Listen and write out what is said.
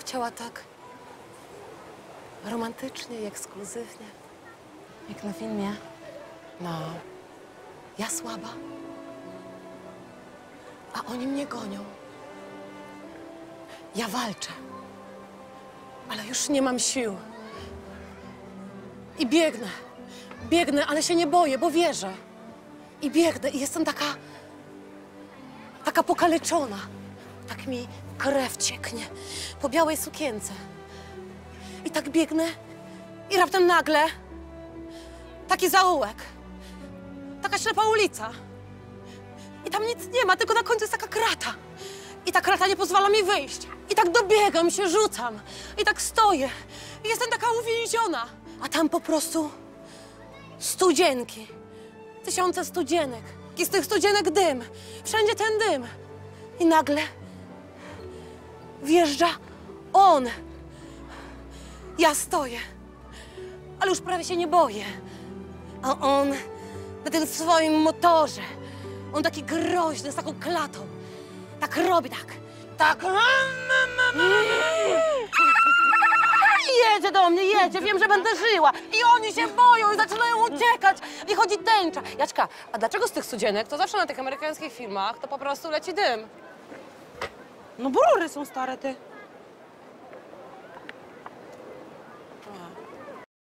chciała tak romantycznie i ekskluzywnie. Jak na filmie. No, ja słaba, a oni mnie gonią. Ja walczę, ale już nie mam sił. I biegnę, biegnę, ale się nie boję, bo wierzę. I biegnę i jestem taka, taka pokaleczona. Tak mi krew cieknie po białej sukience. I tak biegnę i raptem nagle taki zaułek. Taka ślepa ulica. I tam nic nie ma, tylko na końcu jest taka krata. I ta krata nie pozwala mi wyjść. I tak dobiegam, się rzucam. I tak stoję. I jestem taka uwięziona. A tam po prostu studzienki. Tysiące studzienek. I z tych studzienek dym. Wszędzie ten dym. I nagle wjeżdża on. Ja stoję. Ale już prawie się nie boję. A on na tym swoim motorze. On taki groźny, z taką klatą. Tak robi, tak. Tak. Jedzie do mnie, jedzie, wiem, że będę żyła. I oni się boją i zaczynają uciekać. I chodzi tęcza. Jaczka, a dlaczego z tych studzienek, to zawsze na tych amerykańskich filmach, to po prostu leci dym? No bo rury są stare, ty.